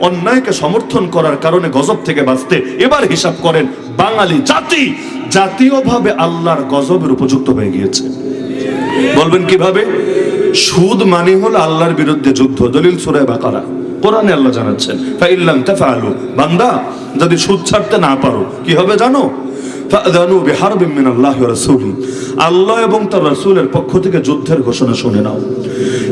অন্যায়কে সমর্থন করার কারণে গজব থেকে বাঁচতে এবার হিসাব করেন বাঙালি জাতি। জাতীয়ভাবে আল্লাহর গজবের উপযুক্ত হয়ে গিয়েছে। বলবেন কীভাবে? সুদ মানে হলো আল্লাহর বিরুদ্ধে যুদ্ধ। দলিল সুরায় বাকারা। কোরআনে আল্লাহ জানাচ্ছেন, ফাইল্লাম তাফআলু। বান্দা, যদি সুদ ছাড়তে না পারো, কি হবে জানো? ফাদানু বিহারবিন মিনাল্লাহি ওয়া রাসূলি। আল্লাহ এবং তার রাসূলের পক্ষ থেকে যুদ্ধের ঘোষণা শুনে নাও।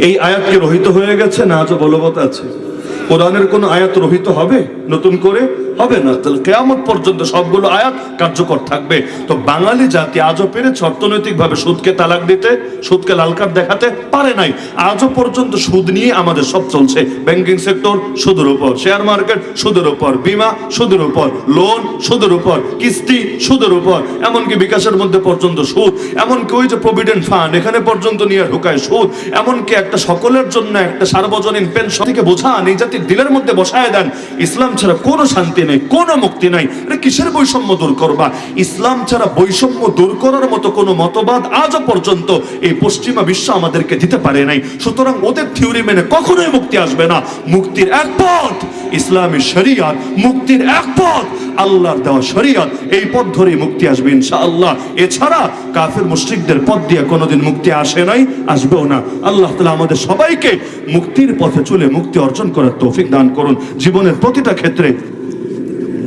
এই আয়াত কি রহিত হয়ে গেছে না আজও বলবৎ আছে? কোরআনের কোন আয়াত রহিত হবে? নতুন করে হবে না। তাহলে কেয়ামত পর্যন্ত সবগুলো আয়াত কার্যকর থাকবে। তো বাঙালি জাতি আজও পেরেছে অর্থনৈতিকভাবে সুদকে তালাক দিতে, সুদকে লাল কার্ড দেখাতে পারে নাই। আজও পর্যন্ত সুদ নিয়ে আমাদের সব চলছে। ব্যাংকিং সেক্টর, সুদের উপর। শেয়ার মার্কেট, সুদের উপর। বিমা, সুদের উপর। লোন, সুদের উপর। কিস্তি, সুদের উপর। এমনকি বিকাশের মধ্যে পর্যন্ত সুদ। এমনকি ওই যে প্রভিডেন্ট ফান্ড, এখানে পর্যন্ত নিয়ে ঢুকায় সুদ। এমনকি একটা সকলের জন্য একটা সার্বজনীন পেনশন থেকে বোঝান, এই জাতির দিলের মধ্যে বসায় দেন। ইসলাম ছাড়া কোনো শান্তি নেই, কোনো মুক্তি নাই। এটা কিসের বৈষম্য দূর করবা? ইসলাম ছাড়া বৈষম্য দূর করার মতো কোনো মতবাদ আজও পর্যন্ত এই পশ্চিমা বিশ্ব আমাদেরকে দিতে পারে নাই। সুতরাং ওদের থিওরি মেনে কখনোই মুক্তি আসবে না। মুক্তির এক পথ, ইসলামী শরিয়ত, মুক্তির এক পথ, আল্লাহর দেওয়া শরিয়ত, এই পথ ধরেই মুক্তি আসবে ইনশাআল্লাহ। এছাড়া কাফের মুশরিকদের পথ দিয়ে কোনোদিন মুক্তি আসে নাই, আসবেও না। আল্লাহ তাআলা আমাদের সবাইকে মুক্তির পথে চলে মুক্তি অর্জন করার তৌফিক দান করুন। জীবনের প্রতিটা ক্ষেত্রে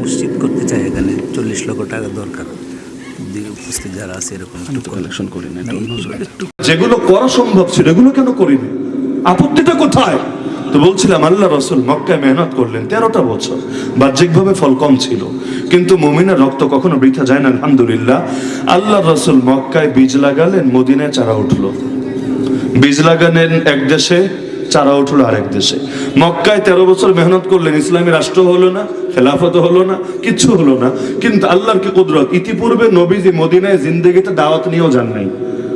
মসজিদ করতে চাই এখানে চল্লিশ লক্ষ টাকা দরকার। উপস্থিত যারা আছে এরকম একটু কালেকশন করি। না যেগুলো করা সম্ভব ছিল এগুলো কেন করিনি? আপত্তিটা কোথায়? তো বলছিলাম আল্লাহ রসুল মক্কায় মেহনত করলেন তেরোটা বছর। বাহ্যিকভাবে ফল কম ছিল। কিন্তু মুমিনের রক্ত কখনো বৃথা যায় না আলহামদুলিল্লাহ। আল্লাহ রসুল মক্কায় বীজ লাগালেন মদিনায় চারা উঠল। বীজ লাগালেন এক দেশে চারা উঠল আরেক দেশে। মক্কায় তেরো বছর মেহনত করলেন, ইসলামী রাষ্ট্র হলো না, খেলাফত হলো না কিচ্ছু হলো না। কিন্তু আল্লাহর কি কুদরত? ইতিপূর্বে নবীজি মদিনায় জিন্দেগিতে দাওয়াত নিয়েও যান নাই।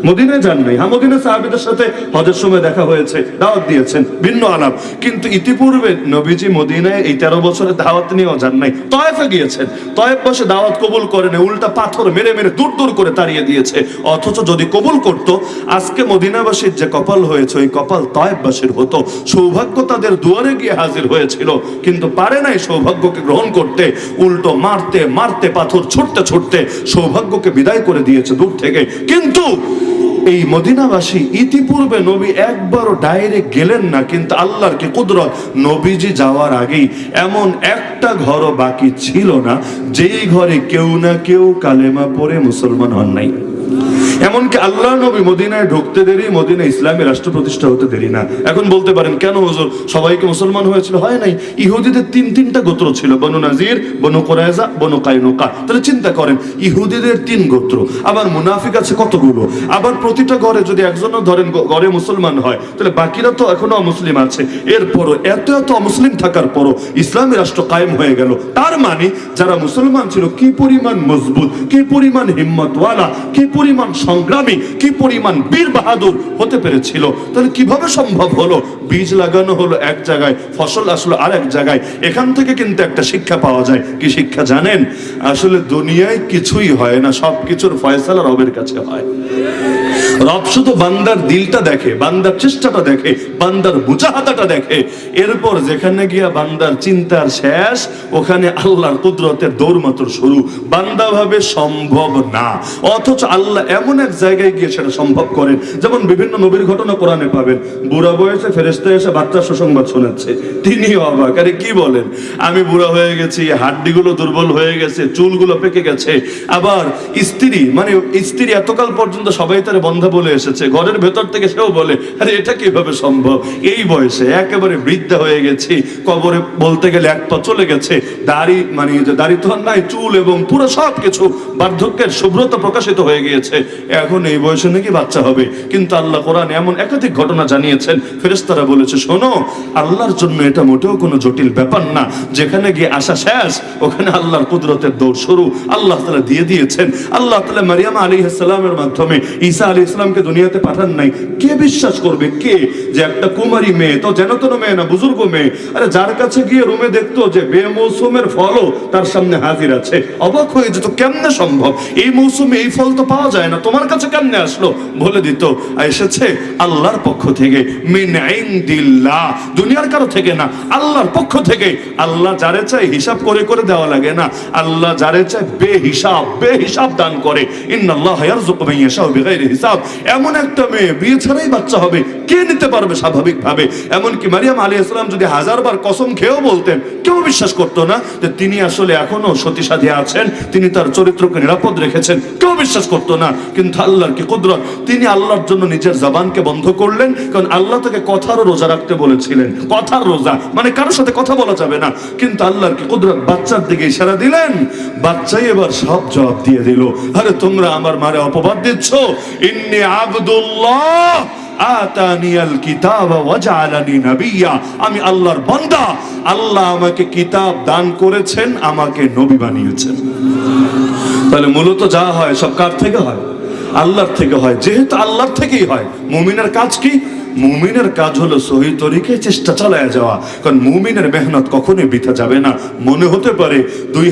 মদিনায় যান নাই। হ্যাঁ মদিনা সাহাবিদের সাথে হজের সময় দেখা হয়েছে, দাওয়াত দিয়েছেন, ভিন্ন আলাপ। কিন্তু ইতিপূর্বে নবীজি মদিনায় এই তেরো বছরে দাওয়াত নিয়েও যান নাই। তয়েফে গিয়েছেন। তয়েফ বসে দাওয়াত কবুল করেন, উল্টা পাথর মেরে মেরে দূর দূর করে তাড়িয়ে দিয়েছে। অথচ যদি কবুল করত, আজকে মদিনাবাসীর যে কপাল হয়েছে, ওই কপাল তয়েফবাসীর হতো। সৌভাগ্য তাদের দুয়ারে গিয়ে হাজির হয়েছিল। কিন্তু পারে নাই সৌভাগ্যকে গ্রহণ করতে। উল্টো মারতে মারতে, পাথর ছুটতে ছুটতে সৌভাগ্যকে বিদায় করে দিয়েছে দূর থেকে। কিন্তু এই মদিনাবাসী ইতিপূর্বে নবী একবারও ডাইরেক্ট গেলেন না, কিন্তু আল্লাহর কি কুদরত? নবীজি যাওয়ার আগেই এমন একটা ঘরও বাকি ছিল না, যেই ঘরে কেউ না কেউ কালেমা পরে মুসলমান হন নাই। এমনকি আল্লাহ নবী মদিনায় ঢুকতে দেরি, মদিনা ইসলামী রাষ্ট্র প্রতিষ্ঠা হতে দেরি না। এখন বলতে পারেন, কেন হুজুর? সবাইকে মুসলমান হয়েছিল? হয় নাই। ইহুদিদের তিন তিনটা গোত্র ছিল, বনু নাজির, বনু কোরাইজা বনু কাইনুকা। তাহলে চিন্তা করেন, ইহুদিদের তিন গোত্র, আবার মুনাফিক আছে কতগুলো? আবার প্রতিটা ঘরে যদি একজনও ধরেন, ঘরে মুসলমান হয়, তাহলে বাকিরা তো এখনও অমুসলিম আছে। এরপরও এত এত অমুসলিম থাকার পরও ইসলামী রাষ্ট্র কায়েম হয়ে গেল। তার মানে যারা মুসলমান ছিল, কি পরিমাণ মজবুত, কি পরিমাণ হিম্মতওয়ালা, কি পরিমাণ সংগ্রামী, কি পরিমাণ বীর বাহাদুর হতে পেরেছিল। তাহলে কীভাবে সম্ভব হলো? বীজ লাগানো হলো এক জায়গায়, ফসল আসলো আর এক জায়গায়। এখান থেকে কিন্তু একটা শিক্ষা পাওয়া যায়। কি শিক্ষা জানেন? আসলে দুনিয়ায় কিছুই হয় না সব কিছুর ফয়সালা রবের কাছে হয়। রব শুধু বান্দার দিলটা দেখে, বান্দার চেষ্টাটা দেখে, বান্দার মুজাহাদাটা দেখে। এরপর যেখানে গিয়া বান্দার চিন্তার শেষ, ওখানে আল্লাহর কুদরতের দৌড় মাত্র শুরু। বান্দা ভাবে সম্ভব না। অথচ আল্লাহ এমন এক জায়গায় গিয়ে সেটা সম্ভব করেন। যেমন বিভিন্ন নবীর ঘটনা কোরআনে পাবেন। বুড়া বয়সে ফেরেস্তা এসে বাচ্চা সুসংবাদ শোনাচ্ছে। তিনিও অবাক। আরে কি বলেন? আমি বুড়া হয়ে গেছি, হাড্ডিগুলো দুর্বল হয়ে গেছে, চুলগুলো পেকে গেছে। আবার স্ত্রী মানে স্ত্রী এতকাল পর্যন্ত সবাই তার বন্ধা বলে এসেছে। ঘরের ভেতর থেকে সেও বলে, আরে এটা কীভাবে সম্ভব? এই বয়সে একেবারে বৃদ্ধা হয়ে গেছি। কবরে বলতে গেলে এক পা চলে গেছে। দাড়ি মানে যে দাড়ি তো নাই, চুল এবং পুরো সব কিছু বার্ধক্যের শুভ্রতা প্রকাশিত হয়ে গিয়েছে। এখন এই বয়সে নাকি বাচ্চা হবে। কিন্তু আল্লাহ কোরআন এমন একাধিক ঘটনা জানিয়েছেন। ফেরেশতারা বলেছে শোনো আল্লাহর জন্য এটা মোটেও কোনো জটিল ব্যাপার না। যেখানে গিয়ে আসা শেষ ওখানে আল্লাহর কুদরতের দৌড় শুরু। আল্লাহ তালা দিয়ে দিয়েছেন। আল্লাহ তালা মারিয়াম আলী সালামের মাধ্যমে ঈসা আলী ইসলামকে দুনিয়াতে পাঠান নাই। কে বিশ্বাস করবে? কে? যে একটা কুমারী মেয়ে তো যেন তেন মেয়ে না বুজুর্গ মেয়ে। আরে যার কাছে গিয়ে রুমে দেখতো যে বে মৌসুমের ফলও তার সামনে হাজির আছে। অবাক হয়ে যেত কেমনে সম্ভব? এই মৌসুমে এই ফল তো পাওয়া যায় না। তোমার কাছে কেমনে আসলো? বলে দিত। "আ, এসেছে আল্লাহর পক্ষ থেকে। দুনিয়ার কারও থেকে না, আল্লাহর পক্ষ থেকে। আল্লাহ যারে চাই হিসাব করে করে দেওয়া লাগে না। আল্লাহ যারে চায় বেহিসাব বেহিসাব দান করে। হিসাব। এমন একটা মেয়ে বিয়ে ছাড়াই বাচ্চা হবে, কে নিতে পারবে স্বাভাবিকভাবে? এমনকি মারিয়াম আলাইহিস সালাম যদি হাজারবার কসম খেয়েও বলতেন, কেউ বিশ্বাস করতো না যে তিনি আসলে এখনও সতী সাধী আছেন, তিনি তার চরিত্রকে নিরাপদ রেখেছেন, কেউ বিশ্বাস করতো না। কিন্তু আল্লাহর কি কুদরত? তিনি আল্লাহর জন্য নিজের জবানকে বন্ধ করলেন, কারণ আল্লাহ তাকে কথারও রোজা রাখতে বলেছিলেন। কথার রোজা মানে কারোর সাথে কথা বলা যাবে না। কিন্তু আল্লাহর কি কুদরত? বাচ্চার দিকে ইশারা দিলেন। বাচ্চাই এবার সব জবাব দিয়ে দিল। আরে, তোমরা আমার মারে অপবাদ দিচ্ছ? ইন্নি আব্দুল্লাহ আতানিয়াল কিতাব ওয়াজআলানি নাবিয়্যা আমি আল্লাহর বান্দা। আল্লাহ আমাকে কিতাব দান করেছেন, আমাকে নবী বানিয়েছেন। তাহলে মূলত যা হয়, সব কার থেকে হয়? আল্লাহর থেকে হয়। যেহেতু আল্লাহর থেকেই হয় মুমিনের কাজ কি? মুমিনের কাজ হলো সহি তরিকে চেষ্টা চালায় যাওয়া। কারণ মুমিনের মেহনত কখনোই বৃথা যাবে না। মনে হতে পারে দুই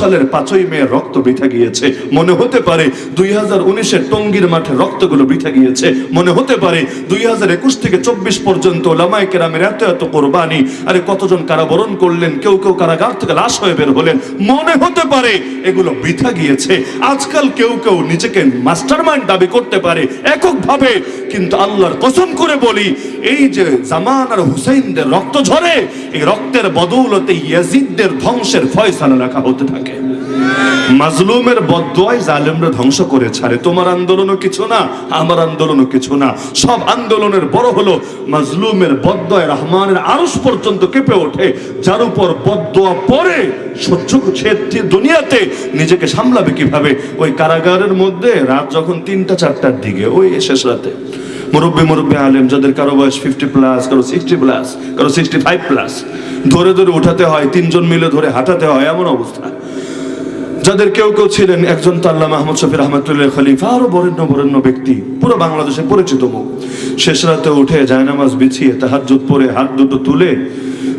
সালের পাঁচই মে রক্ত বৃথা গিয়েছে। মনে হতে পারে দুই হাজার উনিশের টঙ্গির মাঠে রক্তগুলো বৃথা গিয়েছে। মনে হতে পারে দুই হাজার একুশ থেকে চব্বিশ পর্যন্ত লামায় কেরামের এত এত কোরবানি। আরে কতজন কারাবরণ করলেন, কেউ কেউ কারাগার থেকে লাশ হয়ে বের হলেন। মনে হতে পারে এগুলো বৃথা গিয়েছে। আজকাল কেউ কেউ নিজেকে মাস্টার মাইন্ড দাবি করতে পারে এককভাবে কিন্তু আল্লাহর কসম করে বলি, এই যে জামান আর হুসাইনদের রক্ত ঝরে, এই রক্তের বদৌলতে ইয়াজিদদের ধ্বংসের ফয়সালা লেখা হতে থাকে। মাজলুমের বদোয়াই জালেমরা ধ্বংস করে ছাড়ে। তোমার আন্দোলনও কিছু না, আমার আন্দোলনও কিছু না। সব আন্দোলনের বড় হলো মাজলুমের বদোয় রহমানের আরশ পর্যন্ত কেঁপে ওঠে। যার উপর বদোয়া পরে সহ্য দুনিয়াতে, নিজেকে সামলাবে কীভাবে? ওই কারাগারের মধ্যে রাত যখন তিনটা, চারটার দিকে, ওই শেষ রাতে। মুরব্বী মুরব্বী আলেম, যাদের কারও বয়স ফিফটি প্লাস কারও সিক্সটি প্লাস কারও সিক্সটি ফাইভ প্লাস ধরে ধরে উঠাতে হয়, তিনজন মিলে ধরে হাঁটাতে হয়, এমন অবস্থা। যাদের কেউ কেউ ছিলেন, একজন তাল্লা মাহমুদ শফি রহমতুল্লাহ খলিফা, আরও বরেণ্য বরেণ্য ব্যক্তি, পুরো বাংলাদেশে পরিচিত মুখ। শেষ রাতে উঠে জায়নামাজ বিছিয়ে তাহার জুত পরে হাত দুটো তুলে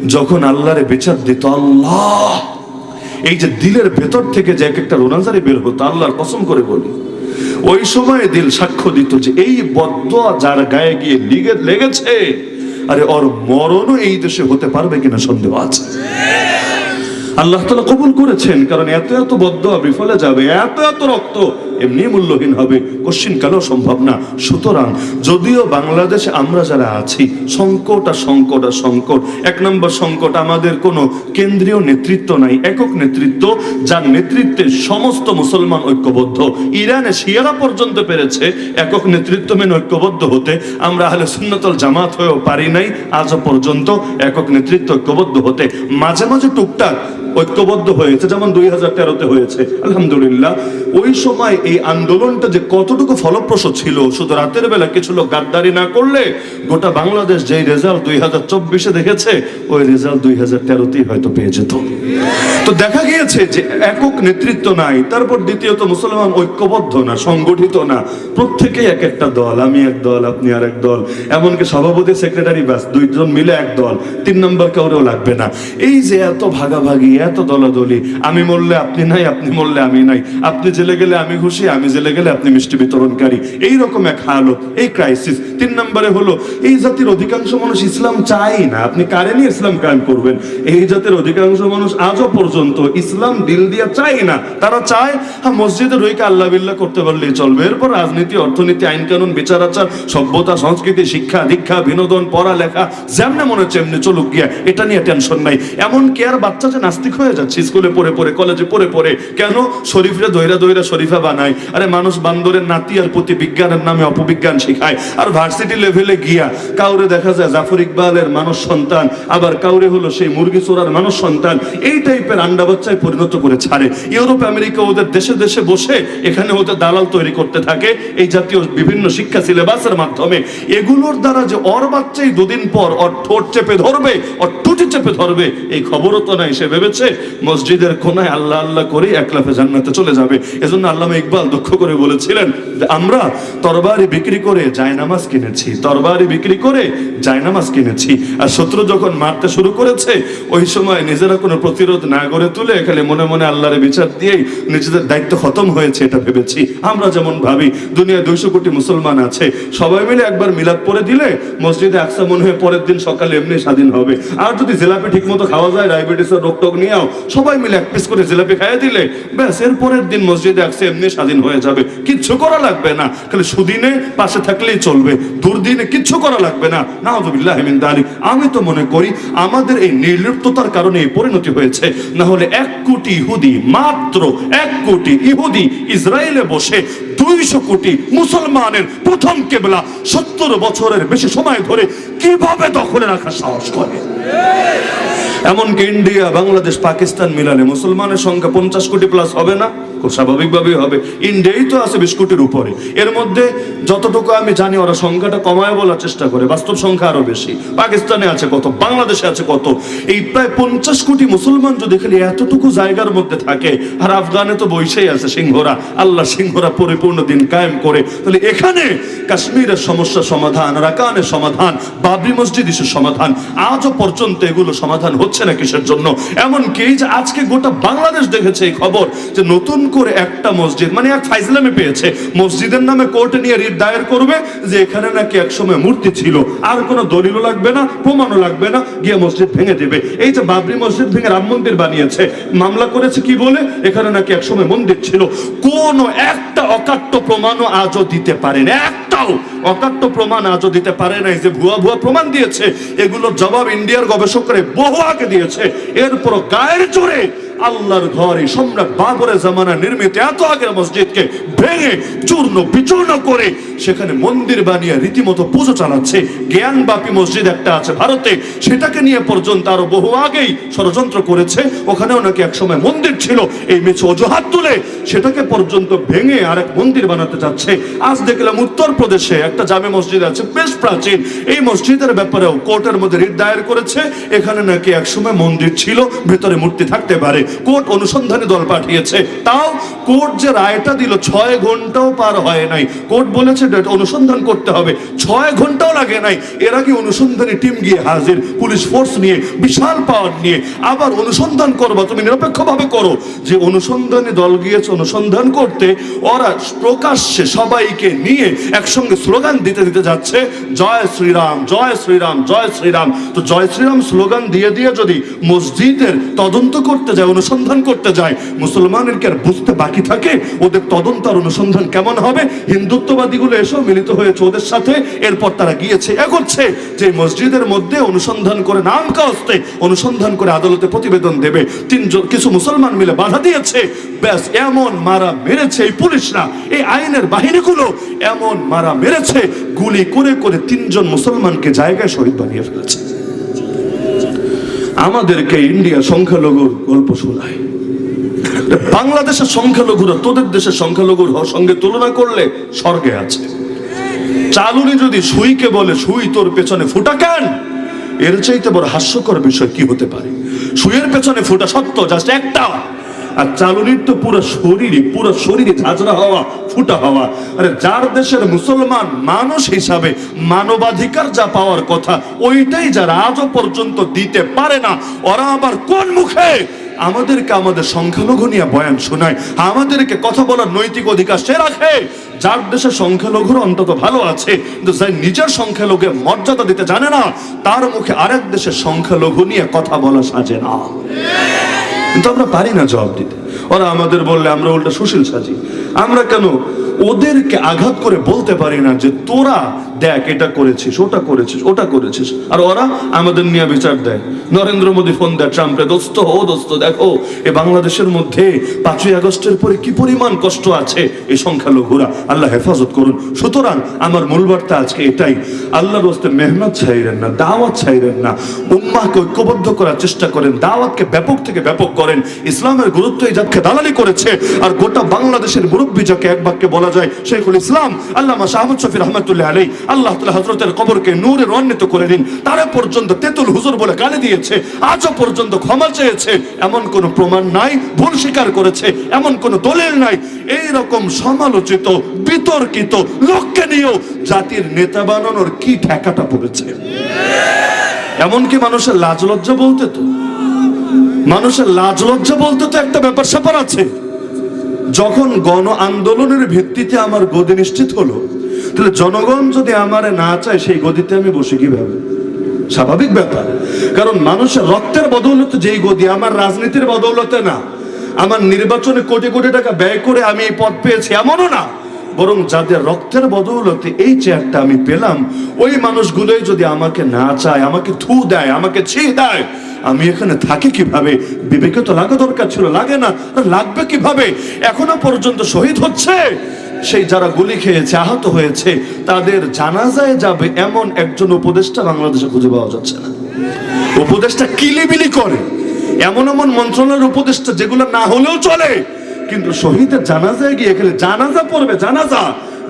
যখন আল্লাহরে বিচার দিত, আল্লাহ! এই যে দিলের ভেতর থেকে যে এক একটা রোনাজারি বের হতো, আল্লাহর কসম করে বলি। ওই সময় দিল সাক্ষ্য দিত যে এই বদয়া যার গায়ে গিয়ে লিগে লেগেছে, আরে ওর মরণও এই দেশে হতে পারবে কিনা সন্দেহ আছে। আল্লাহ তালা কবুল করেছেন, কারণ এত এত বদ্ধ বিফলে যাবে, এত এত রক্ত এমনি মূল্যহীন হবে। কোশ্চিন কালেও সম্ভব না। সুতরাং যদিও বাংলাদেশে আমরা যারা আছি, সংকট আর সংকট আর সংকট, এক নম্বর সংকট আমাদের কোনো কেন্দ্রীয় নেতৃত্ব নাই, একক নেতৃত্ব, যার নেতৃত্বে সমস্ত মুসলমান ঐক্যবদ্ধ। ইরানে শিয়ারা পর্যন্ত পেরেছে, একক নেতৃত্ব মেনে ঐক্যবদ্ধ হতে। আমরা আহলে সুন্নতল জামাত হয়েও পারি নাই, আজও পর্যন্ত একক নেতৃত্ব ঐক্যবদ্ধ হতে। মাঝে মাঝে টুকটাক ঐক্যবদ্ধ হয়েছে, যেমন দুই হাজার তেরোতে হয়েছে। আলহামদুলিল্লাহ, ওই সময় এই আন্দোলনটা যে কতটুকু ফলপ্রসূ ছিল, শুধু রাতের বেলা কিছু লোক গাদ্দারি না করলে গোটা বাংলাদেশ যেই রেজাল্ট দুই হাজার চব্বিশে দেখেছে, ওই রেজাল্ট দুই হাজার তেরোতেই হয়তো পেয়ে যেত। তো দেখা গিয়েছে যে একক নেতৃত্ব নাই, তারপর দ্বিতীয়ত মুসলমান ঐক্যবদ্ধ না, সংগঠিত না। প্রত্যেকেই এক একটা দল, আমি এক দল, আপনি আর এক দল, এমনকি সভাপতি, সেক্রেটারি, ব্যাস, দুইজন মিলে এক দল, তিন নম্বর কাউরেও লাগবে না। এই যে এত ভাগাভাগি এত দলাদলি, আমি মরলে আপনি নাই, আপনি মরলে আমি নাই। আপনি জেলে গেলে আমি খুশি, আমি জেলে গেলে আপনি মিষ্টি বিতরণকারী। এই রকম এক হালত, এই ক্রাইসিস তিন নম্বরে হলো, এই জাতির অধিকাংশ মানুষ ইসলাম চাই না। আপনি কারে নিয়ে ইসলাম কায়েম করবেন? এই জাতের অধিকাংশ মানুষ আজও পর্যন্ত ইসলাম দিল দিয়া চাই না। তারা চায় হ্যাঁ মসজিদে রইকে আল্লাহ বিল্লাহ করতে পারলেই চলবে। এরপর রাজনীতি, অর্থনীতি আইন কানুন বিচার আচার সভ্যতা, সংস্কৃতি, শিক্ষা, দীক্ষা, বিনোদন, পড়ালেখা, যেমনে মনে হচ্ছে, এমনি চলুক গিয়া। এটা নিয়ে টেনশন নাই। এমন কি আর বাচ্চা যে নাস্তিক হয়ে যাচ্ছে, স্কুলে পড়ে পড়ে, কলেজে পড়ে পড়ে। কেন? শরীফরে দৈরা দৈরা শরীফা বানায়। আরে মানুষ বান্দরের নাতি আর প্রতি বিজ্ঞানের নামে অপবিজ্ঞান শিখায়। আর ভার্সিটি লেভেলে গিয়া কাউরে দেখা যায় জাফর ইকবালের মানুষ সন্তান, আবার কাউরে হলো সেই মুরগি চোরার মানুষ সন্তান। এই টাইপের আন্ডা বাচ্চায় পরিণত করে ছাড়ে। ইউরোপ, আমেরিকা ওদের দেশে দেশে বসে এখানে ওদের দালাল তৈরি করতে থাকে। এই জাতীয় বিভিন্ন শিক্ষা সিলেবাসের মাধ্যমে। এগুলোর দ্বারা যে অর বাচ্চাই দুদিন পর ওর ঠোঁট চেপে ধরবে ওর টুটি চেপে ধরবে, এই খবরও তো নাই সে ভেবেছে? বসে মসজিদের কোনায় আল্লাহ আল্লাহ করে একলাফে জান্নাতে চলে যাবে। এজন্য আল্লামা ইকবাল দুঃখ করে বলেছিলেন আমরা তরবারি বিক্রি করে জায়নামাজ কিনেছি, তরবারি বিক্রি করে জায়নামাজ কিনেছি। আর শত্রু যখন মারতে শুরু করেছে, ওই সময় নিজেরা কোনো প্রতিরোধ না গড়ে তুলে খালি মনে মনে আল্লাহর বিচার দিয়েই নিজেদের দায়িত্ব খতম হয়েছে এটা ভেবেছি। আমরা যেমন ভাবি, দুনিয়ায় দুইশো কোটি মুসলমান আছে, সবাই মিলে একবার মিলাদ পরে দিলে মসজিদে একসা মনে হয় পরের দিন সকালে এমনি স্বাধীন হবে। আর যদি জিলাপি ঠিক মতো খাওয়া যায়, ডায়াবেটিসের রোগ টোগ নিয়েও সবাই মিলে এক পিস করে জিলাপি খাইয়ে দিলে, ব্যাস এর পরের দিন মসজিদে একসা এমনি স্বাধীন হয়ে যাবে। কিচ্ছু করা লাগবে না। খালি সুদিনে পাশে থাকলেই চলবে। দুর্দিনে কিচ্ছু করা লাগবে না। নাউজুবিল্লাহ মিন দালিক। আমি তো মনে করি, আমাদের এই নির্লিপ্ততার কারণে এই পরিণতি হয়েছে। না হলে এক কোটি ইহুদি, মাত্র এক কোটি ইহুদি ইসরায়েলে বসে দুইশো কোটি মুসলমানের প্রথম কেবলা সত্তর বছরের বেশি সময় ধরে কীভাবে দখলে রাখার সাহস করে? এমনকি ইন্ডিয়া, বাংলাদেশ, পাকিস্তান মিলালে মুসলমানের সংখ্যা পঞ্চাশ কোটি প্লাস হবে না? খুব স্বাভাবিকভাবেই হবে। ইন্ডিয়াই তো আছে বিশ কোটির উপরে। এর মধ্যে যতটুকু আমি জানি, ওরা সংখ্যাটা কমায় বলার চেষ্টা করে। বাস্তব সংখ্যা আরও বেশি। পাকিস্তানে আছে কত? বাংলাদেশে আছে কত? এই প্রায় পঞ্চাশ কোটি মুসলমান যদি খালি এতটুকু জায়গার মধ্যে থাকে, আর আফগানে তো বৈশাই আছে সিংহরা। আল্লাহ সিংহরা পরিপূর্ণ দিন কায়েম করে। তাহলে এখানে কাশ্মীরের সমস্যা সমাধান, রাকানের সমাধান, বাবরি মসজিদ ইস্যুর সমাধান, আজও পর্যন্ত এগুলো সমাধান হচ্ছে না কিসের জন্য? এমনকি যে আজকে গোটা বাংলাদেশ দেখেছে এই খবর যে নতুন করে একটা মসজিদ মানে এক ফাইজলামে পেয়েছে, মসজিদের নামে কোর্টে নিয়ে রিট দায়ের করবে যে এখানে নাকি একসময় মূর্তি ছিল। আর কোনো দলিলও লাগবে না, প্রমাণও লাগবে না, গিয়ে মসজিদ ভেঙে দেবে। এই যে বাবরি মসজিদ ভেঙে রাম মন্দির বানিয়েছে, মামলা করেছে কি বলে? এখানে নাকি একসময় মন্দির ছিল। কোন একটা অকাট্য প্রমাণও আজও দিতে পারেন একটাও অকাট্য প্রমাণ আজও দিতে পারে নাই যে ভুয়া ভুয়া প্রমাণ দিয়েছে। এগুলোর জবাব ইন্ডিয়ার গবেষকরা বহু আগে দিয়েছে। এরপর গায়ের জোরে আল্লাহর ঘরে সম্রাট বাবরের জামানা নির্মিত এত আগের মসজিদকে ভেঙে চূর্ণ বিচূর্ণ করে সেখানে মন্দির বানিয়ে রীতিমতো পুজো চালাচ্ছে। জ্ঞানবাপী মসজিদ একটা আছে ভারতে। সেটাকে নিয়ে পর্যন্ত আরও বহু আগেই ষড়যন্ত্র করেছে। ওখানেও নাকি একসময় মন্দির ছিল। এই মিছে অজুহাত তুলে সেটাকে পর্যন্ত ভেঙে আর এক মন্দির বানাতে চাচ্ছে। আজ দেখলাম উত্তরপ্রদেশে একটা জামে মসজিদ আছে, বেশ প্রাচীন। এই মসজিদের ব্যাপারেও কোর্টের মধ্যে রিট দায়ের করেছে। এখানে নাকি একসময় মন্দির ছিল, ভেতরে মূর্তি থাকতে পারে। কোর্ট অনুসন্ধানী দল পাঠিয়েছে। তাও কোর্ট যে রায়টা দিল, ছয় ঘন্টাও পার হয় নাই। কোর্ট বলেছে অনুসন্ধান করতে হবে। ছয় ঘন্টাও লাগে নাই। এর আগে অনুসন্ধানী টিম গিয়ে হাজির, পুলিশ ফোর্স নিয়ে, বিশাল পাওয়ার নিয়ে, আবার অনুসন্ধান করবা, তুমি নিরপেক্ষভাবে করো। যে অনুসন্ধানী দল গিয়েছে অনুসন্ধান করতে, ওরা প্রকাশ্যে সবাইকে নিয়ে একসঙ্গে স্লোগান দিতে দিতে যাচ্ছে, জয় শ্রীরাম জয় শ্রীরাম জয় শ্রীরাম। তো জয় শ্রীরাম স্লোগান দিয়ে দিয়ে যদি মসজিদের তদন্ত করতে যায় অনুসন্ধান করতে যায়, মুসলমানের কি আর বুঝতে বাকি থাকে? ওদের তদন্ত আর অনুসন্ধান কেমন হবে? হিন্দুত্ববাদীগুলো এসেও মিলিত হয়েছে ওদের সাথে, এরপর তারা গিয়েছে, এগোচ্ছে। যে মসজিদের মধ্যে অনুসন্ধান করে নাম কাস্তে অনুসন্ধান করে আদালতে প্রতিবেদন দেবে, তিনজন কিছু মুসলমান মিলে বাধা দিয়েছে। ব্যাস, এমন মারা মেরেছে এই পুলিশরা। এই আইনের বাহিনীগুলো এমন মারা মেরেছে, গুলি করে করে তিনজন মুসলমানকে জায়গায় শহীদ বানিয়ে ফেলেছে। আমাদেরকে ইন্ডিয়া সংখ্যালঘুর গল্প শোনায়। বাংলাদেশের সংখ্যালঘুরা তোদের দেশের সংখ্যালঘুর সঙ্গে তুলনা করলে স্বর্গে আছে। চালুনি যদি সুইকে বলে, সুই তোর পেছনে ফুটা কেন? এর চাইতে বড় হাস্যকর বিষয় কি হতে পারে? সুইয়ের পেছনে ফুটা সত্য জাস্ট একটা। আর চালুনির তো পুরো শরীরে পুরো শরীরে ঝাঁঝরা হওয়া, ফুটা হওয়া। আরে যার দেশের মুসলমান মানুষ হিসাবে মানবাধিকার যা পাওয়ার কথা, ওইটাই যারা আজও পর্যন্ত দিতে পারে না। ওরা আবার কোন মুখে? আমাদেরকে আমাদের সংখ্যালঘু নিয়ে বয়ান শোনায়, আমাদেরকে কথা বলার নৈতিক অধিকার সে রাখে। যার দেশে সংখ্যালঘুর অন্তত ভালো আছে, কিন্তু নিজের সংখ্যালঘুকে মর্যাদা দিতে জানে না, তার মুখে আরেক দেশের সংখ্যালঘু নিয়ে কথা বলা সাজে না। কিন্তু আমরা পারি না জবাব দিতে। ওরা আমাদের বললে আমরা উল্টা সুশীল সাজি। আমরা কেন ওদেরকে আঘাত করে বলতে পারি না যে তোরা দেখ, এটা করেছিস, ওটা করেছিস ওটা করেছিস। আর ওরা আমাদের নিয়ে বিচার দেয়। নরেন্দ্র মোদী ফোন দেয় ট্রাম্পে দোস্ত হো, দোস্ত দেখো, এ বাংলাদেশের মধ্যে পাঁচই আগস্টের পরে কি পরিমাণ কষ্ট আছে এই সংখ্যালঘুরা? আল্লাহ হেফাজত করুন। সুতরাং আমার মূল বার্তা আজকে এটাই, আল্লাহর হস্তে মেহনত ছাইরেন না, দাওয়াত ছাইরেন না, উম্মাহকে ঐক্যবদ্ধ করার চেষ্টা করেন, দাওয়াতকে ব্যাপক থেকে ব্যাপক করেন। ইসলামের গুরুত্ব এই জাতকে দালালি করেছে, আর গোটা বাংলাদেশের মুরব্বী যাকে এক বাক্যে বলা যায় শেখুল ইসলাম, আল্লামা শাহমুদ শফি রহমতুল্লাহ আলাই আল্লাহ তালা হজরতের কবরকে নূরে রন্বিত করে দিন। তারা পর্যন্ত তেতুল হুজুর বলে গালি দিয়েছে, আজও পর্যন্ত ক্ষমা চেয়েছে। এমন কোনো প্রমাণ নাই, ভুল স্বীকার করেছে, এমন কোনো দলিল নাই। এই রকম সমালোচিত, বিতর্কিত লোককে নিয়েও জাতির নেতা বানানোর কি ঠেকাটা পড়েছে? এমনকি মানুষের লাজ লজ্জা বলতে তো? মানুষের লাজ লজ্জা বলতে তো একটা ব্যাপার স্যাপার আছে। যখন গণ আন্দোলনের ভিত্তিতে আমার গদি নিশ্চিত হলো, তাহলে জনগণ যদি আমারে না চায়, সেই গদিতে আমি বসে কীভাবে? স্বাভাবিক ব্যাপার। কারণ মানুষের রক্তের বদৌলতে যেই গদি, আমার রাজনীতির বদৌলতে না। আমার নির্বাচনে কোটি কোটি টাকা ব্যয় করে আমি এই পদ পেয়েছি, এমনও না। বরং যাদের রক্তের বদৌলতে এই চেয়ারটা আমি পেলাম, ওই মানুষগুলোই যদি আমাকে না চায়, আমাকে থু দেয়, আমাকে ছি দেয়, আমি এখানে থাকি কীভাবে? বিবেকে তো লাগা দরকার ছিল, লাগে না লাগবে কীভাবে? এখনও পর্যন্ত শহীদ হচ্ছে। সেই যারা গুলি খেয়েছে, আহত হয়েছে, তাদের জানাজায় যাবে এমন একজন উপদেষ্টা বাংলাদেশে খুঁজে পাওয়া যাচ্ছে না। উপদেষ্টা কিলিবিলি করে। এমন এমন মন্ত্রণালয়ের উপদেষ্টা যেগুলো না হলেও চলে। কিন্তু শহীদের জানাজায় গিয়ে এখানে জানাজা পড়বে, জানাজা,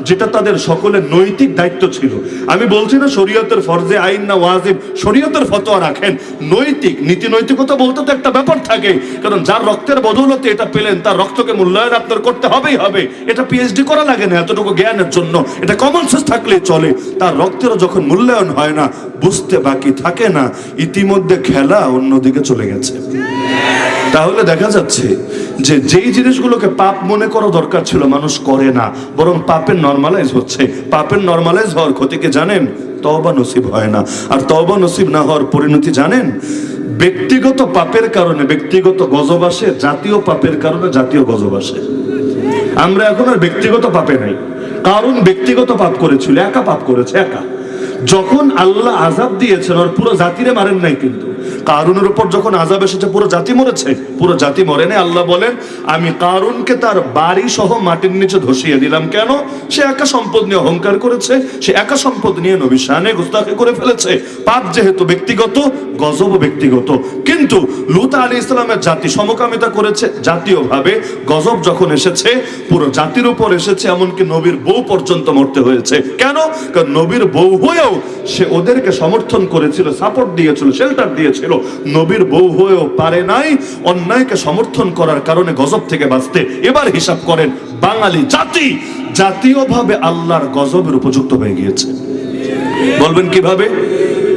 যেটা তাদের সকলের নৈতিক দায়িত্ব ছিল। আমি বলছি না শরীয়তের ফরজে আইন না ওয়াজিব, শরীয়তের ফতোয়া রাখেন। নৈতিক, নীতি নৈতিকতা বলতে তো একটা ব্যাপার থাকে, কারণ যার রক্তের বদৌলতে এটা পেলেন, তার রক্তকে মূল্যায়ন আপনার করতে হবেই হবে। এটা পিএইচডি করা লাগে না এতটুকু জ্ঞানের জন্য। এটা কমন সেন্স থাকলেই চলে। তার রক্তেরও যখন মূল্যায়ন হয় না, বুঝতে বাকি থাকে না। ইতিমধ্যে খেলা অন্যদিকে চলে গেছে। তাহলে দেখা যাচ্ছে যে যেই জিনিসগুলোকে পাপ মনে করা দরকার ছিল মানুষ করে না, বরং পাপের নর্মালাইজ হচ্ছে। পাপের নর্মালাইজ হওয়ার ক্ষতিকে জানেন? তবা নসিব হয় না। আর তবা নসিব না হওয়ার পরিণতি জানেন? ব্যক্তিগত পাপের কারণে ব্যক্তিগত গজব আসে, জাতীয় পাপের কারণে জাতীয় গজব আসে। আমরা এখন আর ব্যক্তিগত পাপে নাই। কারণ ব্যক্তিগত পাপ করেছিল, একা পাপ করেছে, একা। যখন আল্লাহ আজাব দিয়েছেন ওর পুরো জাতিরে মারেন নাই কিন্তু। কারুনের উপর যখন আজাব এসেছে পুরো জাতি মরেছে। পুরো জাতি মরে নাই আল্লাহ বলেন, আমি কারুনকে তার বাড়ি সহ মাটির নিচে ধসিয়ে দিলাম। কেন? সে একা সম্পদ নিয়ে অহংকার করেছে, সে একা সম্পদ নিয়ে নবী শানে গুস্তাখে করে ফেলেছে। পাপ যেহেতু ব্যক্তিগত গজব ব্যক্তিগত। কিন্তু লুত আলী ইসলামের জাতি সমকামিতা করেছে, জাতীয়ভাবে গজব যখন এসেছে, পুরো জাতির উপর এসেছে, এমনকি নবীর বউ পর্যন্ত মরতে হয়েছে। কেন? কারণ নবীর বউ হয়েও সে ওদেরকে সমর্থন করেছিল সাপোর্ট দিয়েছিল শেল্টার দিয়েছিল। নবীর বউ হয়েও পারে নাই অন্যায়কে সমর্থন করার কারণে গজব থেকে বাঁচতে এবার হিসাব করেন বাঙালি জাতি। জাতীয়ভাবে আল্লাহর গজবের উপযুক্ত হয়ে গিয়েছে। বলবেন কীভাবে?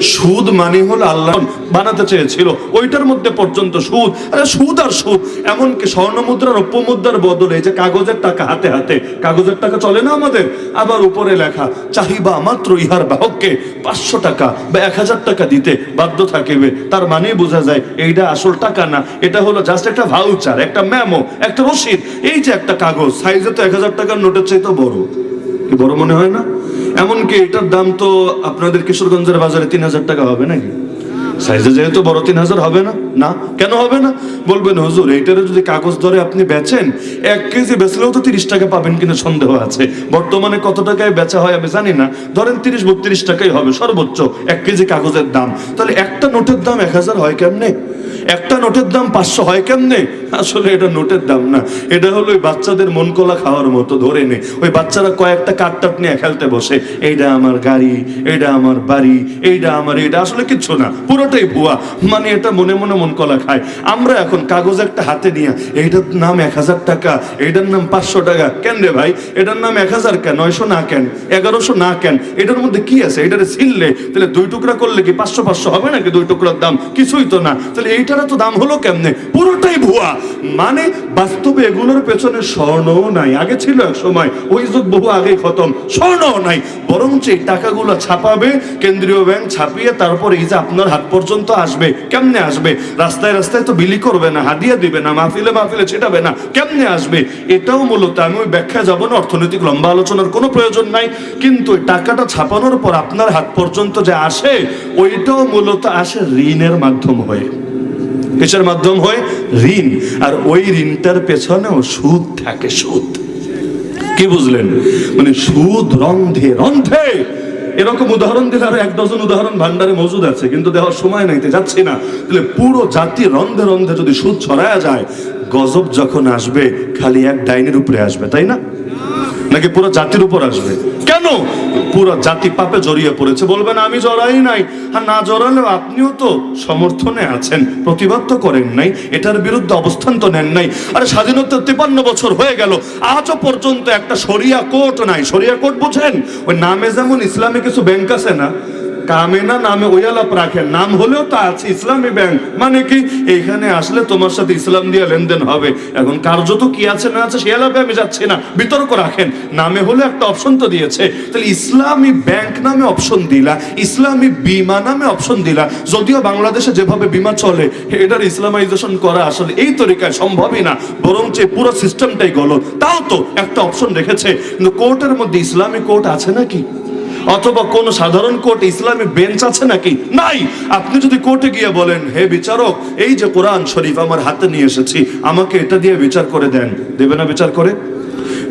সুদ মানে হলো আল্লাহ বানাতে চেয়েছিল। ওইটার মধ্যে পর্যন্ত সুদ। আরে সুদ আর সুদ। এমনকি স্বর্ণ মুদ্রা রৌপ্য মুদ্রার বদলে যে কাগজের টাকা হাতে হাতে, কাগজের টাকা চলে না আমাদের? আবার উপরে লেখা, চাহিবা মাত্র ইহার বাহককে পাঁচশো টাকা বা এক হাজার টাকা দিতে বাধ্য থাকিবে। তার মানে বোঝা যায়, এইটা আসল টাকা না। এটা হলো জাস্ট একটা ভাউচার একটা মেমো একটা রসিদ। এই যে একটা কাগজ সাইজে তো এক হাজার টাকার নোটের চাইতে বড়। কি বড় মনে হয় না? এমনকি এটার দাম তো আপনাদের কিশোরগঞ্জের বাজারে তিন হাজার টাকা হবে নাকি? সাইজে যেহেতু বড় তিন হাজার হবে না। না? কেন হবে না? বলবেন, হুজুর, এইটারে যদি কাগজ ধরে আপনি বেচেন, এক কেজি বেচলেও তো তিরিশ টাকা পাবেন কিনা সন্দেহ আছে। বর্তমানে কত টাকায় বেচা হয় আমি জানি না। ধরেন তিরিশ, বত্রিশ টাকাই হবে সর্বোচ্চ এক কেজি কাগজের দাম। তাহলে একটা নোটের দাম এক হাজার হয় কেমনে? একটা নোটের দাম পাঁচশো হয় কেমনে? আসলে এটা নোটের দাম না। এটা হলো ওই বাচ্চাদের মন কলা খাওয়ার মতো, ধরে নে। ওই বাচ্চারা কয়েকটা কাঠটাট নিয়ে খেলতে বসে। এইটা আমার গাড়ি এইটা আমার বাড়ি এইটা আমার এটা আসলে কিচ্ছু না, পুরোটাই ভুয়া। মানে এটা মনে মনে মন কলা খায়। আমরা এখন কাগজ একটা হাতে নিয়ে এইটার নাম এক হাজার টাকা এইটার নাম পাঁচশো টাকা। কেন রে ভাই? এটার নাম এক হাজার কেন? নয়শো না কেন? এগারোশো না কেন? এটার মধ্যে কি আছে? এটারে ছিললে, তাহলে দুই টুকরা করলে কি পাঁচশো পাঁচশো হবে নাকি দুই টুকরার দাম? কিছুই তো না। তাহলে এইটার তো দাম হলো কেমনে? পুরোটাই ভুয়া। মানে বাস্তবে এগুলোর পেছনে স্বর্ণও নাই। আগে ছিল এক সময়, ওই যুগ বহু আগে খতম, স্বর্ণও নাই। বরঞ্চ এই টাকাগুলো ছাপাবে, কেন্দ্রীয় ব্যাংক ছাপিয়ে তারপর এই যে আপনার হাত পর্যন্ত আসবে, কেমনে আসবে? রাস্তায় রাস্তায় তো বিলি করবে না, হাদিয়া দিবে না, মাহফিলে মাহফিলে ছেটাবে না, কেমনে আসবে? এটাও মূলত আমি ওই ব্যাখ্যা যাব না, অর্থনৈতিক লম্বা আলোচনার কোনো প্রয়োজন নাই। কিন্তু টাকাটা ছাপানোর পর আপনার হাত পর্যন্ত যে আসে, ওইটাও মূলত আসে ঋণের মাধ্যম হয়ে। কিসের মাধ্যম হয়? ঋণ। আর ওই ঋণটার পেছনেও সুদ থাকে, সুদ। কি বুঝলেন? মানে সুদ রন্ধে রন্ধে। এরকম উদাহরণ দিলে আরও এক ডজন উদাহরণ ভান্ডারে মজুদ আছে, কিন্তু দেওয়ার সময় নাইতে যাচ্ছি না। তাহলে পুরো জাতি রন্ধে রন্ধে যদি সুদ ছড়ায়া যায়, গজব যখন আসবে, খালি এক ডাইনের উপরে আসবে, তাই না? নাকি পুরো জাতির উপর আসবে? কেন? পুরো জাতি পাপে জড়িয়ে পড়েছে। বলবেন আমি জড়াই নাই। আর না জড়ালেও আপনিও তো সমর্থনে আছেন। প্রতিবাদ তো করেন নাই। এটার বিরুদ্ধে অবস্থান তো নেন নাই। আর স্বাধীনতা তিপান্ন বছর হয়ে গেল। আজও পর্যন্ত একটা সরিয়া কোর্ট নাই। সরিয়া কোর্ট বুঝেন? ওই নামে যেমন ইসলামে কিছু ব্যাংক আছে না কামে না, নামে ওই আলাপ রাখেন। নাম হলেও তা আছে, ইসলামী ব্যাংক। মানে কি? এইখানে আসলে তোমার সাথে ইসলাম দিয়ে লেনদেন হবে। এখন কার্য তো কি আছে না আছে, সে আলাপে আমি যাচ্ছি না। বিতর্ক রাখেন। নামে হলে একটা অপশন তো দিয়েছে। তাহলে ইসলামী ব্যাংক নামে অপশন দিলা, ইসলামী বিমা নামে অপশন দিলা। যদিও বাংলাদেশে যেভাবে বিমা চলে, এটার ইসলামাইজেশন করা আসলে এই তরিকায় সম্ভবই না। বরঞ্চ এই পুরো সিস্টেমটাই গলত। তাও তো একটা অপশন রেখেছে। কিন্তু কোর্টের মধ্যে ইসলামী কোর্ট আছে নাকি? অথবা কোন সাধারণ কোর্ট ইসলামী বেঞ্চ আছে নাকি? নাই! আপনি যদি কোর্টে গিয়ে বলেন, হে বিচারক, এই যে কোরআন শরীফ আমার হাতে নিয়ে এসেছি, আমাকে এটা দিয়ে বিচার করে দেন। দেবে না বিচার করে?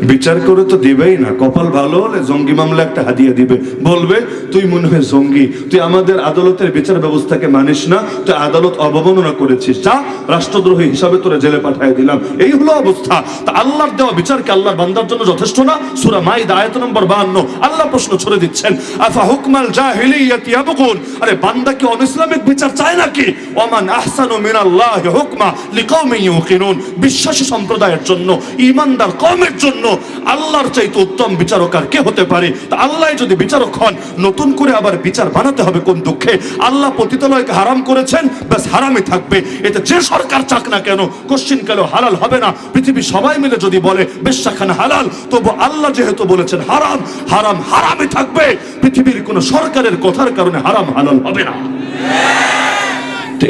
বিচার করে তো দিবেই না। কপাল ভালো হলে জঙ্গি মামলা একটা হাদিয়া দিবে। বলবে, তুই মনে হয় জঙ্গি। তুই আমাদের আদালতের বিচার ব্যবস্থাকে মানিস না। তুই আদালত অবমাননা করেছিস। যা, রাষ্ট্রদ্রোহী হিসাবে তোরা জেলে পাঠিয়ে দিলাম। এই হলো অবস্থা। তা আল্লাহর দেওয়া বিচারকে আল্লাহর বান্দার জন্য যথেষ্ট না? সূরা মাইদা আয়াত নম্বর 52 আল্লাহ প্রশ্ন ছড়ে দিচ্ছেন, আফা হুকমাল জাহিলিয়াতি ইয়াবগুন? আরে, বান্দা কি অনিসলামিক বিচার চায় নাকি? ওমান আহসানু মিনাল্লাহি হুকমা লিকাউমিন ইউকিনুন। বিশ্বাসী সম্প্রদায়ের জন্য ঈমানদার কওমের জন্য আল্লাহর চাইতে উত্তম বিচারক আর কে হতে পারে? তা আল্লাহ যদি বিচারক হন, নতুন করে আবার বিচার বানাতে হবে কোন দুঃখে? আল্লাহ পতিতালয়কে হারাম করেছেন, ব্যাস হারামই থাকবে। এটা যে সরকার চাক না কেন কোশ্চিন কেন হালাল হবে না? পৃথিবী সবাই মিলে যদি বলে বেশ্যাখানা হালাল তবু আল্লাহ যেহেতু বলেছেন হারাম হারাম হারামই থাকবে। পৃথিবীর কোনো সরকারের কথার কারণে হারাম হালাল হবে না।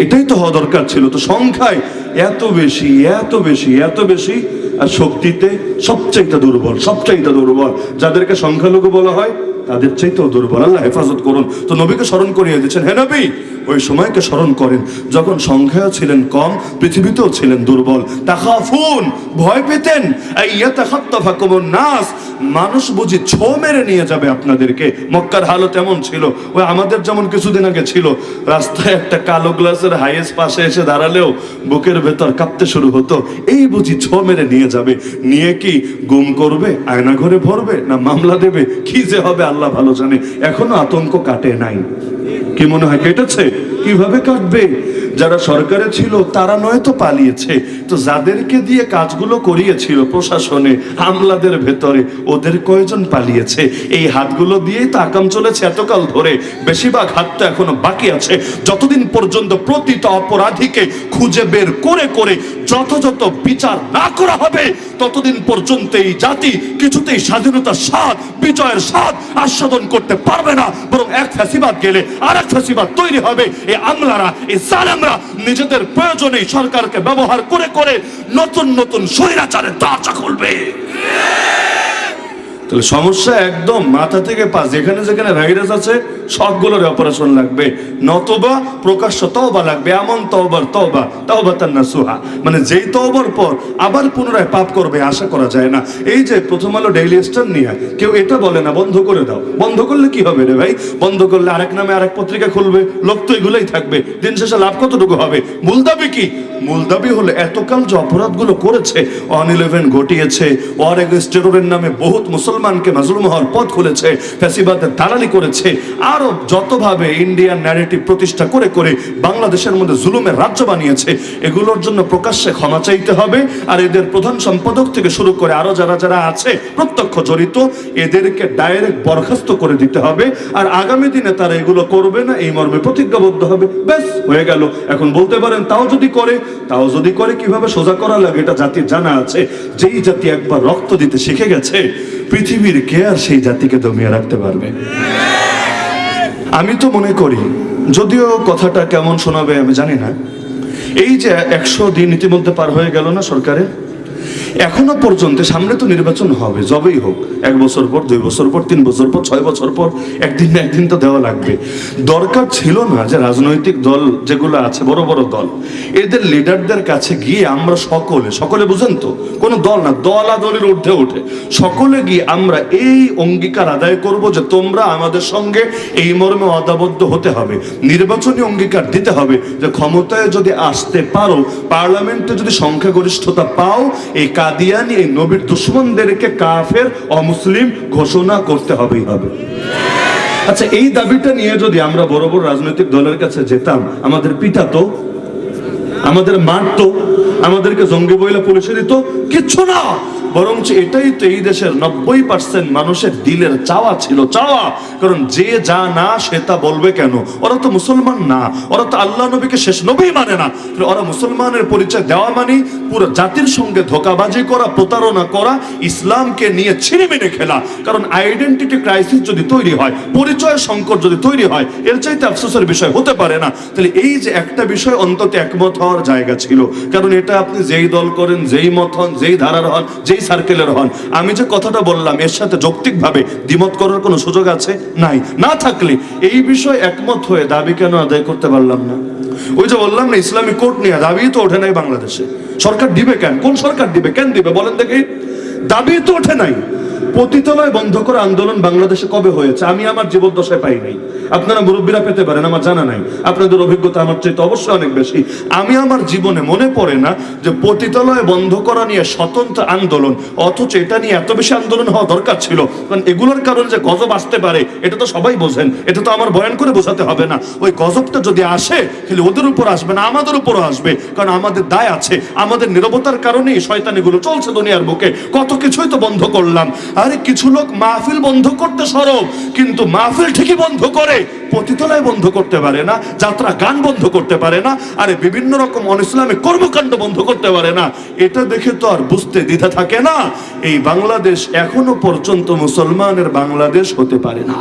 এটাই তো হওয়া দরকার ছিল। তো সংখ্যায় এত বেশি এত বেশি এত বেশি আর শক্তিতে সবচাইতে দুর্বল সবচাইতে দুর্বল। যাদেরকে সংখ্যালঘু বলা হয়, তাদের চাইতেও দুর্বল। আল্লাহ হেফাজত করুন। তো নবীকে স্মরণ করিয়ে দিচ্ছেন, হে নবী ওই সময়কে স্মরণ করেন। যখন সংখ্যা ছিলেন কম, পৃথিবীতেও ছিলেন দুর্বল। তাকাফুন ভয় পেতেন। নাস, মানুষ বুঝি ছো মেরে নিয়ে যাবে আপনাদেরকে। মক্কার হালত এমন ছিল, ওই আমাদের যেমন কিছুদিন আগে ছিল। রাস্তায় একটা কালো গ্লাসের হাইয়েস্ট পাশে এসে দাঁড়ালেও বুকের ভেতর কাঁপতে শুরু হতো। এই বুঝি ছো মেরে নিয়ে যাবে। নিয়ে কি গুম করবে, আয়না ঘরে ভরবে, না মামলা দেবে? কি যে হবে, আল্লাহ ভালো জানে। এখনও আতঙ্ক কাটে নাই। কি মনে হয় কেটেছে? কীভাবে কাটবে? যারা সরকারে ছিল, তারা নয়তো পালিয়েছে। তো যাদেরকে দিয়ে কাজগুলো করিয়েছিল প্রশাসনে, হামলাদের ভেতরে, ওদের কয়জন পালিয়েছে? এই হাতগুলো দিয়েই তো আকাম চলেছে এতকাল ধরে। বেশিরভাগ হাত তো এখনও বাকি আছে। যতদিন পর্যন্ত প্রতিটা অপরাধীকে খুঁজে বের করে করে যথাযথ বিচার না করা হবে, ততদিন পর্যন্ত এই জাতি কিছুতেই স্বাধীনতার স্বাদ, বিজয়ের স্বাদ আস্বাদন করতে পারবে না। বরং এক ফ্যাসিবাদ গেলে আর এক ফ্যাসিবাদ তৈরি হবে। এই আমলারা, এই সালামরা নিজেদের প্রয়োজনে সরকারকে ব্যবহার করে করে নতুন নতুন স্বৈরাচারের দরজা খুলবে। তাহলে সমস্যা একদম মাথা থেকে পা, যেখানে যেখানে ভাইরাস আছে, সবগুলোর অপারেশন লাগবে। নতবা প্রকাশ্য তওবা লাগবে, এমন তওবার, তওবা তওবা তার না সুহা মানে যেই তওবার পর আবার পুনরায় পাপ করবে, আশা করা যায় না। এই যে প্রথম আলো ডেইলি স্টার নিয়ে, কেউ এটা বলে না, বন্ধ করে দাও। বন্ধ করলে কি হবে রে ভাই? বন্ধ করলে আরেক নামে আরেক পত্রিকা খুলবে, লোক তো এগুলোই থাকবে। দিন শেষে লাভ কতটুকু হবে? মূল দাবি কি? মূল দাবি হলো এতকাল যে অপরাধগুলো করেছে অন ইলেভেন ঘটিয়েছে ওয়ার এগেন্স্ট টেরোরের নামে বহুত মুসলমানকে মাজলুম হওয়ার পথ খুলেছে ফ্যাসিবাদের দালালি করেছে, আরও যতভাবে ইন্ডিয়ান ন্যারেটিভ প্রতিষ্ঠা করে করে বাংলাদেশের মধ্যে জুলুমের রাজ্য বানিয়েছে, এগুলোর জন্য প্রকাশ্যে ক্ষমা চাইতে হবে। আর এদের প্রধান সম্পাদক থেকে শুরু করে আরও যারা যারা আছে, প্রত্যক্ষ জড়িত, এদেরকে ডাইরেক্ট বরখাস্ত করে দিতে হবে। আর আগামী দিনে তারা এগুলো করবে না, এই মর্মে প্রতিজ্ঞাবদ্ধ হবে। ব্যাস, হয়ে গেল। এখন বলতে পারেন, তাও যদি করে, তাও যদি করে, কীভাবে সোজা করা লাগে, এটা জাতির জানা আছে। যেই জাতি একবার রক্ত দিতে শিখে গেছে পৃথিবীর কে আর সেই জাতিকে দমিয়ে রাখতে পারবে? আমি তো মনে করি, যদিও কথাটা কেমন শোনাবে আমি জানি না। এই যে একশো দিন ইতিমধ্যে পার হয়ে গেল না সরকারের? এখনও পর্যন্ত সামনে তো নির্বাচন হবে, যবেই হোক, এক বছর পর, দুই বছর পর, তিন বছর পর, ছয় বছর পর, একদিন না একদিন তো দেওয়া লাগবে। দরকার ছিল না যে রাজনৈতিক দল যেগুলো আছে, বড় বড় দল, এদের লিডারদের কাছে গিয়ে আমরা সকলে সকলে বুঝেন তো, কোনো দল না, দল দলের ঊর্ধ্বে ওঠে সকলে গিয়ে আমরা এই অঙ্গীকার আদায় করব যে তোমরা আমাদের সঙ্গে এই মর্মে অদাবদ্ধ হতে হবে। নির্বাচনী অঙ্গীকার দিতে হবে যে ক্ষমতায় যদি আসতে পারো, পার্লামেন্টে যদি সংখ্যাগরিষ্ঠতা পাও এই কাদিয়ানি, এই নবীর দুশ্মনদেরকে কাফের, অমুসলিম ঘোষণা করতে হবেই হবে। আচ্ছা এই দাবিটা নিয়ে যদি আমরা বড় বড় রাজনৈতিক দলের কাছে যেতাম, আমাদের পিতা তো, আমাদের মারতো আমাদেরকে জঙ্গি বইলা পুলিশে দিত, কিচ্ছু না! বরঞ্চ এটাই তো এই দেশের নব্বই পার্সেন্ট মানুষের দিলের চাওয়া ছিল, চাওয়া। কারণ যে যা না, সে তা বলবে কেন? ওরা তো মুসলমান না। ওরা তো আল্লাহ নবীকে শেষ নবী মানে না। ওরা মুসলমানের পরিচয় দেওয়া মানে পুরো জাতির সঙ্গে ধোকাবাজি করা, প্রতারণা করা, ইসলামকে নিয়ে ছিনিমিনে খেলা। কারণ আইডেন্টিটি ক্রাইসিস যদি তৈরি হয়, পরিচয় সংকট যদি তৈরি হয়, এর চাইতে আফসোসের বিষয় হতে পারে না। তাহলে এই যে একটা বিষয় অন্তত একমত হওয়ার জায়গা ছিল। কারণ এটা আপনি যেই দল করেন, যেই মত হন, যেই ধারার হন, যেই সার্কেলের হন। আমি যে কথাটা বললাম, এর সাথে যৌক্তিকভাবে দ্বিমত করার কোনো সুযোগ আছে? নাই। না থাকলে এই বিষয়ে একমত হয়ে দাবি কেন আদায় করতে পারলাম না? ওই যে বললাম না, ইসলামী কোর্ট নিয়ে দাবি তো ওঠে নাই বাংলাদেশে। সরকার দিবে কেন? কোন সরকার দিবে? কেন দিবে? বলেন দেখি। দাবি তো ওঠে নাই। পতিতালয় বন্ধ করা আন্দোলন বাংলাদেশে কবে হয়েছে? আমি আমার জীবদ্দশায় পাই নাই। আপনারা মুরব্বীরা পেতে পারেন, আমার জানা নাই। আপনাদের অভিজ্ঞতা আমার চাইতে অবশ্যই অনেক বেশি। আমি আমার জীবনে মনে পড়ে না যে পতিতালয় বন্ধ করা নিয়ে স্বতন্ত্র আন্দোলন, অথচ এটা নিয়ে এত বেশি আন্দোলন হওয়া দরকার ছিল। কারণ এগুলোর কারণে যে গজব আসতে পারে, এটা তো সবাই বোঝেন। এটা তো আমার বয়ান করে বোঝাতে হবে না। ওই গজবটা যদি আসে, তাহলে ওদের উপর আসবে না, আমাদের উপরও আসবে। কারণ আমাদের দায় আছে, আমাদের নিরবতার কারণেই শয়তান এগুলো চলছে দুনিয়ার বুকে। কত কিছুই তো বন্ধ করলাম। আরে কিছু লোক মাহফিল বন্ধ করতে সরব, কিন্তু মাহফিল ঠিকই বন্ধ করে, পতিতলায় বন্ধ করতে পারে না, যাত্রা গান বন্ধ করতে পারে না, আরে বিভিন্ন রকম অনিসলামিক কর্মকাণ্ড বন্ধ করতে পারে না, এটা দেখে তো আর বুঝতে দ্বিধা থাকে না। এই বাংলাদেশ এখনও পর্যন্ত মুসলমানের বাংলাদেশ হতে পারে না।